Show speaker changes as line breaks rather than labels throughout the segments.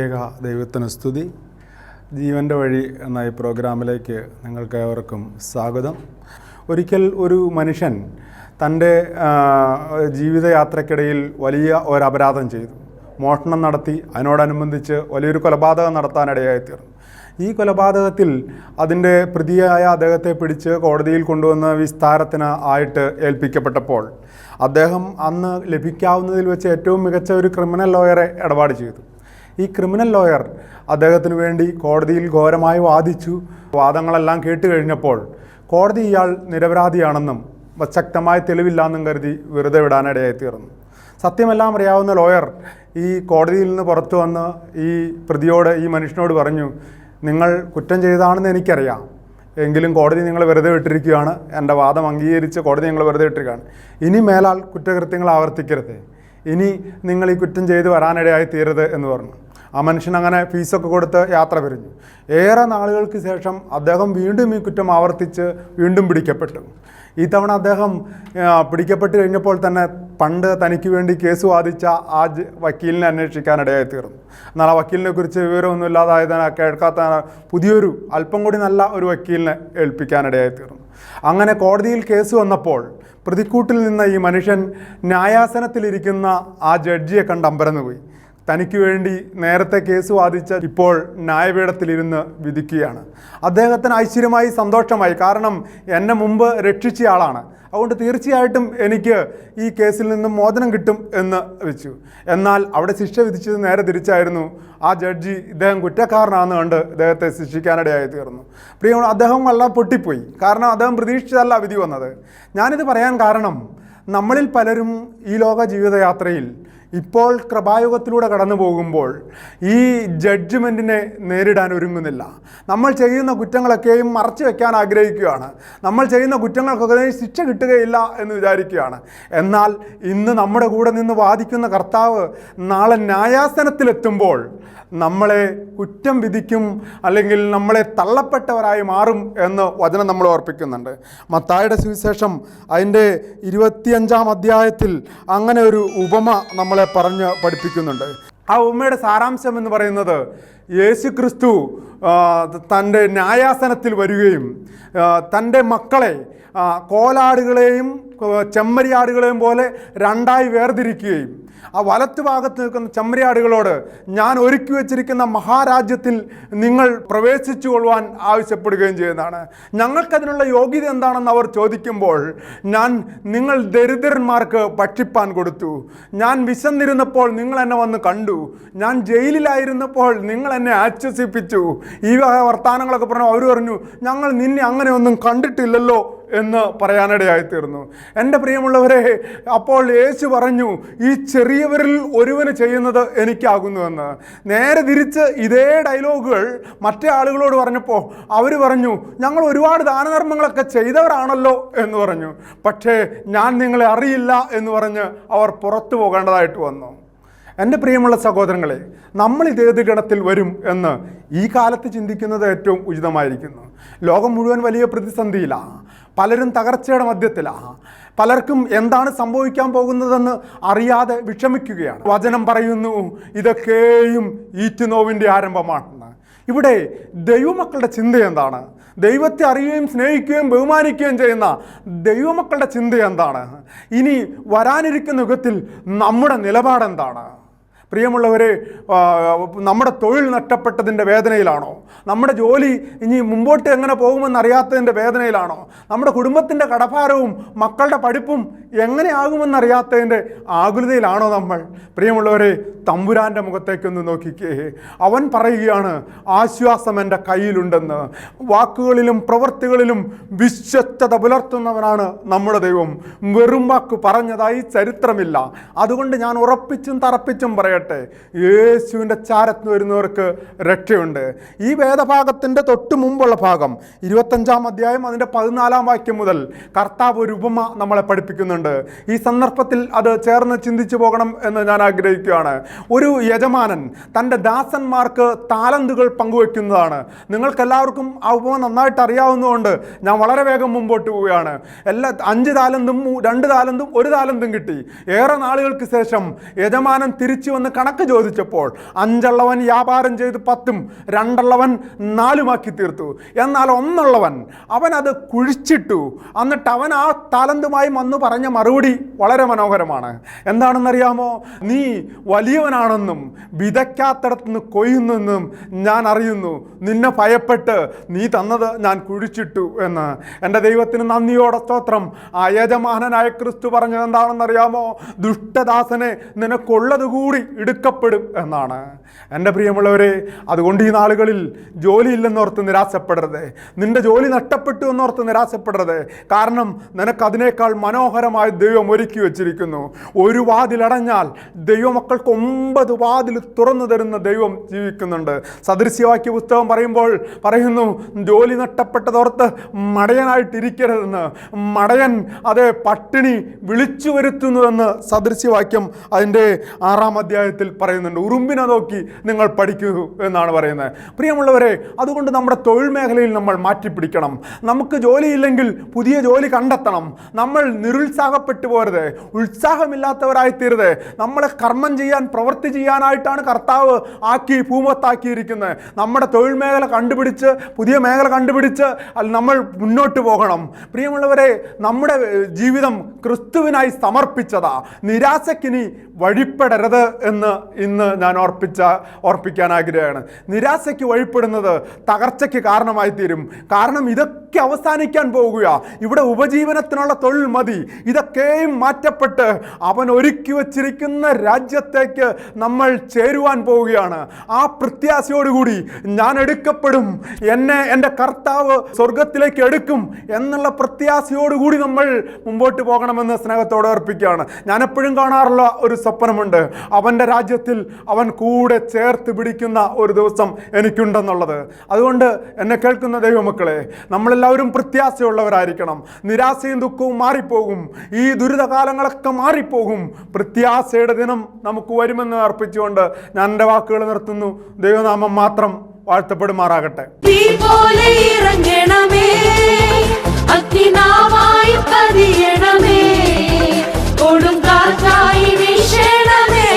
ത്രിയേക ദൈവത്തിന് സ്തുതി. ജീവന്റെ വഴി എന്ന ഈ പ്രോഗ്രാമിലേക്ക് നിങ്ങൾക്ക് ഏവർക്കും സ്വാഗതം. ഒരിക്കൽ ഒരു മനുഷ്യൻ തന്റെ ജീവിതയാത്രക്കിടയിൽ വലിയ ഒരു അപരാധം ചെയ്തു. മോഷണം നടത്തി അതിനോടനുബന്ധിച്ച് വലിയൊരു കൊലപാതകം നടത്താനിടയായി തീർന്നു ഈ കൊലപാതകത്തിൽ അതിന്റെ പ്രതിയായ അദ്ദേഹത്തെ പിടിച്ച് കോടതിയിൽ കൊണ്ടുവന്ന വിസ്താരത്തിന് ആയിട്ട് ഏൽപ്പിക്കപ്പെട്ടപ്പോൾ അദ്ദേഹം അന്ന് ലഭിക്കാവുന്നതിൽ വെച്ച് ഏറ്റവും മികച്ച ഒരു ക്രിമിനൽ ലോയറെ ഇടപാട് ചെയ്തു. ഈ ക്രിമിനൽ ലോയർ അദ്ദേഹത്തിന് വേണ്ടി കോടതിയിൽ ഘോരമായി വാദിച്ചു. വാദങ്ങളെല്ലാം കേട്ട് കഴിഞ്ഞപ്പോൾ കോടതി ഇയാൾ നിരപരാധിയാണെന്നും ശക്തമായ തെളിവില്ലാന്നും കരുതി വെറുതെ വിടാനിടയായി തീർന്നു. സത്യമെല്ലാം അറിയാവുന്ന ലോയർ ഈ കോടതിയിൽ നിന്ന് പുറത്തു വന്ന് ഈ പ്രതിയോട് ഈ മനുഷ്യനോട് പറഞ്ഞു നിങ്ങൾ കുറ്റം ചെയ്താണെന്ന് എനിക്കറിയാം. എങ്കിലും കോടതി നിങ്ങൾ വെറുതെ വിട്ടിരിക്കുകയാണ്. എന്റെ വാദം അംഗീകരിച്ച് കോടതി നിങ്ങൾ വെറുതെ വിട്ടിരിക്കുകയാണ്. ഇനി മേലാൽ കുറ്റകൃത്യങ്ങൾ ആവർത്തിക്കരുത്. ഇനി നിങ്ങൾ ഈ കുറ്റം ചെയ്ത് വരാനിടയായി തീരരുത് എന്ന് പറഞ്ഞു. ആ മനുഷ്യൻ അങ്ങനെ ഫീസൊക്കെ കൊടുത്ത് യാത്ര പിരിഞ്ഞു. ഏറെ നാളുകൾക്ക് ശേഷം അദ്ദേഹം വീണ്ടും ഈ കുറ്റം ആവർത്തിച്ച് വീണ്ടും പിടിക്കപ്പെട്ടു. ഈ തവണ അദ്ദേഹം പിടിക്കപ്പെട്ട് കഴിഞ്ഞപ്പോൾ തന്നെ പണ്ട് തനിക്ക് വേണ്ടി കേസ് വാദിച്ച ആ വക്കീലിനെ അന്വേഷിക്കാനിടയായി തീർന്നു. എന്നാൽ ആ വക്കീലിനെ കുറിച്ച് വിവരമൊന്നും ഇല്ലാതായതിനെ കേൾക്കാത്ത പുതിയൊരു അല്പം കൂടി നല്ല ഒരു വക്കീലിനെ ഏൽപ്പിക്കാനിടയായി തീർന്നു. അങ്ങനെ കോടതിയിൽ കേസ് വന്നപ്പോൾ പ്രതിക്കൂട്ടിൽ നിന്ന ഈ മനുഷ്യൻ ന്യായാസനത്തിലിരിക്കുന്ന ആ ജഡ്ജിയെ കണ്ട് അമ്പരന്ന് പോയി തനിക്ക് വേണ്ടി നേരത്തെ കേസ് വാദിച്ച ഇപ്പോൾ ന്യായപീഠത്തിലിരുന്ന് വിധിക്കുകയാണ്. അദ്ദേഹത്തിന് ഐശ്വര്യമായി സന്തോഷമായി കാരണം എന്നെ മുമ്പ് രക്ഷിച്ച ആളാണ്. അതുകൊണ്ട് തീർച്ചയായിട്ടും എനിക്ക് ഈ കേസിൽ നിന്നും മോചനം കിട്ടും എന്ന് വെച്ചു. എന്നാൽ അവിടെ ശിക്ഷ വിധിച്ചത് നേരെ തിരിച്ചായിരുന്നു. ആ ജഡ്ജി ഇദ്ദേഹം കുറ്റക്കാരനാണെന്ന് കണ്ട് ഇദ്ദേഹത്തെ ശിക്ഷിക്കാനിടയായി തീർന്നു. പ്രിയ അദ്ദേഹം വല്ല പൊട്ടിപ്പോയി. കാരണം അദ്ദേഹം പ്രതീക്ഷിച്ചതല്ല വിധി വന്നത്. ഞാനിത് പറയാൻ കാരണം നമ്മളിൽ പലരും ഈ ലോക ജീവിതയാത്രയിൽ ഇപ്പോൾ കൃപായുഗത്തിലൂടെ കടന്നു പോകുമ്പോൾ ഈ ജഡ്ജ്മെന്റിനെ നേരിടാൻ ഒരുങ്ങുന്നില്ല. നമ്മൾ ചെയ്യുന്ന കുറ്റങ്ങളൊക്കെയും മറച്ചു വെക്കാൻ ആഗ്രഹിക്കുകയാണ്. നമ്മൾ ചെയ്യുന്ന കുറ്റങ്ങൾക്കൊക്കെ ശിക്ഷ കിട്ടുകയില്ല എന്ന് വിചാരിക്കുകയാണ്. എന്നാൽ ഇന്ന് നമ്മുടെ കൂടെ നിന്ന് വാദിക്കുന്ന കർത്താവ് നാളെ ന്യായാസനത്തിലെത്തുമ്പോൾ നമ്മളെ കുറ്റം വിധിക്കും അല്ലെങ്കിൽ നമ്മളെ തള്ളപ്പെട്ടവരായി മാറും എന്ന് വചനം നമ്മൾ ഓർപ്പിക്കുന്നുണ്ട്. മത്തായുടെ സുവിശേഷം അതിന്റെ ഇരുപത്തിയഞ്ചാം അധ്യായത്തിൽ അങ്ങനെ ഒരു ഉപമ നമ്മളെ പറഞ്ഞ് പഠിപ്പിക്കുന്നുണ്ട്. ആ ഉമ്മയുടെ സാരാംശം എന്ന് പറയുന്നത് യേശു ക്രിസ്തു തന്റെ ന്യായാസനത്തിൽ വരികയും തന്റെ മക്കളെ കോലാടുകളെയും ചെമ്മരിയാടുകളെയും പോലെ രണ്ടായി വേർതിരിക്കുകയും ആ വലത്ത് ഭാഗത്ത് നിൽക്കുന്ന ചമ്രയാടുകളോട് ഞാൻ ഒരുക്കി വെച്ചിരിക്കുന്ന മഹാരാജ്യത്തിൽ നിങ്ങൾ പ്രവേശിച്ചു കൊള്ളുവാൻ ആവശ്യപ്പെടുകയും ചെയ്യുന്നതാണ്. ഞങ്ങൾക്കതിനുള്ള യോഗ്യത എന്താണെന്ന് അവർ ചോദിക്കുമ്പോൾ ഞാൻ നിങ്ങൾ ദരിദ്രന്മാർക്ക് ഭക്ഷിപ്പാൻ കൊടുത്തു. ഞാൻ വിശന്നിരുന്നപ്പോൾ നിങ്ങൾ എന്നെ വന്ന് കണ്ടു. ഞാൻ ജയിലിലായിരുന്നപ്പോൾ നിങ്ങൾ എന്നെ ആശ്വസിപ്പിച്ചു. ഈ വർത്തമാനങ്ങളൊക്കെ പറഞ്ഞു അവർ പറഞ്ഞു ഞങ്ങൾ നിന്നെ അങ്ങനെയൊന്നും കണ്ടിട്ടില്ലല്ലോ. എന്ന് പറയാനിടയായിത്തീർന്നു. എന്റെ പ്രിയമുള്ളവരെ അപ്പോൾ യേശു പറഞ്ഞു ഈ ചെറിയവരിൽ ഒരുവന് ചെയ്യുന്നത് എനിക്കാകുന്നുവെന്ന്. നേരെ തിരിച്ച് ഇതേ ഡയലോഗുകൾ മറ്റേ ആളുകളോട് പറഞ്ഞപ്പോൾ അവർ പറഞ്ഞു ഞങ്ങൾ ഒരുപാട് ദാനധർമ്മങ്ങളൊക്കെ ചെയ്തവരാണല്ലോ എന്ന് പറഞ്ഞു. പക്ഷേ ഞാൻ നിങ്ങളെ അറിയില്ല എന്ന് പറഞ്ഞ് അവർ പുറത്തു പോകേണ്ടതായിട്ട് വന്നു. എന്റെ പ്രിയമുള്ള സഹോദരങ്ങളെ നമ്മൾ ഇതേത് ഗണത്തിൽ വരും എന്ന് ഈ കാലത്ത് ചിന്തിക്കുന്നത് ഏറ്റവും ഉചിതമായിരിക്കുന്നു. ലോകം മുഴുവൻ വലിയ പ്രതിസന്ധിയിലാണ് പലരും തകർച്ചയുടെ മധ്യത്തിലാണ് പലർക്കും എന്താണ് സംഭവിക്കാൻ പോകുന്നതെന്ന് അറിയാതെ വിഷമിക്കുകയാണ്. വചനം പറയുന്നു ഇതൊക്കെയും ഈറ്റുനോവിന്റെ ആരംഭമാണെന്ന്. ഇവിടെ ദൈവമക്കളുടെ ചിന്ത എന്താണ്? ദൈവത്തെ അറിയുകയും സ്നേഹിക്കുകയും ബഹുമാനിക്കുകയും ചെയ്യുന്ന ദൈവമക്കളുടെ ചിന്ത എന്താണ്? ഇനി വരാനിരിക്കുന്ന യുഗത്തിൽ നമ്മുടെ നിലപാടെന്താണ്? പ്രിയമുള്ളവരെ നമ്മുടെ തൊഴിൽ നഷ്ടപ്പെട്ടതിന്റെ വേദനയിലാണോ? നമ്മുടെ ജോലി ഇനി മുമ്പോട്ട് എങ്ങനെ പോകുമെന്നറിയാത്തതിന്റെ വേദനയിലാണോ? നമ്മുടെ കുടുംബത്തിന്റെ കടഭാരവും മക്കളുടെ പഠിപ്പും എങ്ങനെയാകുമെന്നറിയാത്തതിന്റെ ആകുലതയിലാണോ നമ്മൾ? പ്രിയമുള്ളവരെ തമ്പുരാന്റെ മുഖത്തേക്കൊന്ന് നോക്കിക്കേ. അവൻ പറയുകയാണ് ആശ്വാസം എന്റെ കയ്യിലുണ്ടെന്ന്. വാക്കുകളിലും പ്രവൃത്തികളിലും വിശ്വസ്തത പുലർത്തുന്നവനാണ് നമ്മുടെ ദൈവം. വെറും വാക്ക് പറഞ്ഞതായി ചരിത്രമില്ല. അതുകൊണ്ട് ഞാൻ ഉറപ്പിച്ചും തറപ്പിച്ചും പറയട്ടെ. യേശുവിന്റെ ചാരത്ത് വരുന്നവർക്ക് രക്ഷയുണ്ട്. ഈ വേദഭാഗത്തിന്റെ തൊട്ട് മുമ്പുള്ള ഭാഗം ഇരുപത്തഞ്ചാം അധ്യായം അതിന്റെ പതിനാലാം വാക്യം മുതൽ കർത്താവ് ഒരു ഉപമ നമ്മളെ പഠിപ്പിക്കുന്നുണ്ട്. ഈ സന്ദർഭത്തിൽ അത് ചേർന്ന് ചിന്തിച്ചു പോകണം എന്ന് ഞാൻ ആഗ്രഹിക്കുകയാണ്. ഒരു യജമാനൻ തന്റെ ദാസന്മാർക്ക് താലന്തുകൾ പങ്കുവെക്കുന്നതാണ് നിങ്ങൾക്കെല്ലാവർക്കും ആ ഉപമ നന്നായിട്ട് അറിയാവുന്നതുകൊണ്ട് ഞാൻ വളരെ വേഗം മുമ്പോട്ട് പോവുകയാണ്. എല്ലാ അഞ്ച് താലന്തും രണ്ട് താലന്തും ഒരു താലന്തും കിട്ടി. ഏറെ നാളുകൾക്ക് ശേഷം യജമാനൻ തിരിച്ചു വന്ന് കണക്ക് ചോദിച്ചപ്പോൾ അഞ്ചുള്ളവൻ വ്യാപാരം ചെയ്ത് പത്തും രണ്ടുള്ളവൻ നാലുമാക്കി തീർത്തു. എന്നാൽ ഒന്നുള്ളവൻ അവൻ അത് കുഴിച്ചിട്ടു. എന്നിട്ട് അവൻ ആ താലന്തുമായി വന്നു പറഞ്ഞ മറുപടി വളരെ മനോഹരമാണ്. എന്താണെന്നറിയാമോ? നീ വലിയവനാണെന്നും വിതയ്ക്കാത്തടത്ത് നിന്ന് കൊയ്യുന്നെന്നും ഞാൻ അറിയുന്നു. നിന്നെ ഭയപ്പെട്ട് നീ തന്നത് ഞാൻ കുഴിച്ചിട്ടു എന്ന്. എന്റെ ദൈവത്തിന് നന്ദിയോടെ സ്തോത്രം. ആ യജമാനനായ ക്രിസ്തു പറഞ്ഞത് എന്താണെന്നറിയാമോ? ദുഷ്ടദാസനെ നിനക്കുള്ളത് കൂടി എടുക്കപ്പെടും എന്നാണ്. എന്റെ പ്രിയമുള്ളവരെ അതുകൊണ്ട് ഈ നാളുകളിൽ ജോലിയില്ലെന്നോർത്ത് നിരാശപ്പെടരുത്. നിന്റെ ജോലി നഷ്ടപ്പെട്ടു എന്നോർത്ത് നിരാശപ്പെടരുത്. കാരണം നിനക്ക് അതിനേക്കാൾ മനോഹരമായ ദൈവം ഒരുക്കി വച്ചിരിക്കുന്നു. ഒരു വാതിലടഞ്ഞാൽ ദൈവമക്കൾക്ക് ഒമ്പത് വാതിൽ തുറന്നു തരുന്ന ദൈവം ജീവിക്കുന്നുണ്ട്. സദൃശ്യവാക്യ പുസ്തകം പറയുമ്പോൾ പറയുന്നു ജോലി നഷ്ടപ്പെട്ടതോർത്ത് മടയനായിട്ടിരിക്കരുതെന്ന്. മടയൻ അത് പട്ടിണി വിളിച്ചു വരുത്തുന്നുവെന്ന് സദൃശ്യവാക്യം അതിന്റെ ആറാം അധ്യായത്തിൽ പറയുന്നുണ്ട് ഉറുമ്പിനെ നോക്കി നിങ്ങൾ പഠിക്കൂ എന്നാണ് പറയുന്നത്. പ്രിയമുള്ളവരെ അതുകൊണ്ട് നമ്മുടെ തൊഴിൽ മേഖലയിൽ നമ്മൾ മാറ്റിപ്പിടിക്കണം. നമുക്ക് ജോലിയില്ലെങ്കിൽ പുതിയ ജോലി കണ്ടെത്തണം. നമ്മൾ നിരുത്സാഹപ്പെട്ടു പോരുത്. ഉത്സാഹമില്ലാത്തവരായി തീരുത് നമ്മളെ കർമ്മം ചെയ്യാൻ പ്രവൃത്തി ചെയ്യാനായിട്ടാണ് കർത്താവ് ആക്കി ഭൂമത്താക്കിയിരിക്കുന്നത്. നമ്മുടെ തൊഴിൽ മേഖല കണ്ടുപിടിച്ച് പുതിയ മേഖല കണ്ടുപിടിച്ച് നമ്മൾ മുന്നോട്ട് പോകണം. പ്രിയമുള്ളവരെ നമ്മുടെ ജീവിതം ക്രിസ്തുവിനായി സമർപ്പിച്ചതാ. നിരാശക്കിനി വഴിപ്പെടരുത് എന്ന് ഇന്ന് ഞാൻ ഓർപ്പിച്ച ഓർപ്പിക്കാൻ ആഗ്രഹമാണ്. നിരാശയ്ക്ക് വഴിപ്പെടുന്നത് തകർച്ചയ്ക്ക് കാരണമായി തീരും കാരണം ഇതൊക്കെ അവസാനിക്കാൻ പോകുക ഇവിടെ ഉപജീവനത്തിനുള്ള തൊഴിൽ മതി. ഇതൊക്കെയും മാറ്റപ്പെട്ട് അവൻ ഒരുക്കി വച്ചിരിക്കുന്ന രാജ്യത്തേക്ക് നമ്മൾ ചേരുവാൻ പോവുകയാണ്. ആ പ്രത്യാശയോടുകൂടി ഞാൻ എടുക്കപ്പെടും. എന്നെ എന്റെ കർത്താവ് സ്വർഗത്തിലേക്ക് എടുക്കും എന്നുള്ള പ്രത്യാശയോടുകൂടി നമ്മൾ മുമ്പോട്ട് പോകണമെന്ന് സ്നേഹത്തോടെ ഓർപ്പിക്കുകയാണ് ഞാനെപ്പോഴും കാണാറുള്ള ഒരു സ്വപ്നമുണ്ട്. അവന്റെ രാജ്യത്തിൽ അവൻ കൂടെ ചേർത്ത് പിടിക്കുന്ന ഒരു ദിവസം എനിക്കുണ്ടെന്നുള്ളത്. അതുകൊണ്ട് എന്നെ കേൾക്കുന്ന ദൈവമക്കളെ നമ്മളെല്ലാവരും പ്രത്യാശയുള്ളവരായിരിക്കണം. നിരാശയും ദുഃഖവും മാറിപ്പോകും. ഈ ദുരിതകാലങ്ങളൊക്കെ മാറിപ്പോകും. പ്രത്യാശയുടെ ദിനം നമുക്ക് വരുമെന്ന് അർപ്പിച്ചുകൊണ്ട് ഞാൻ എന്റെ വാക്കുകൾ നിർത്തുന്നു. ദൈവനാമം മാത്രം വാഴ്ത്തപ്പെടുമാറാകട്ടെ.
ഇറങ്ങണമേ. അഗ്നിനാവായി പതി കൊടുങ്കാറ്റായി വീശണമേ.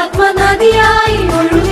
ആത്മനദിയായി ഒഴുക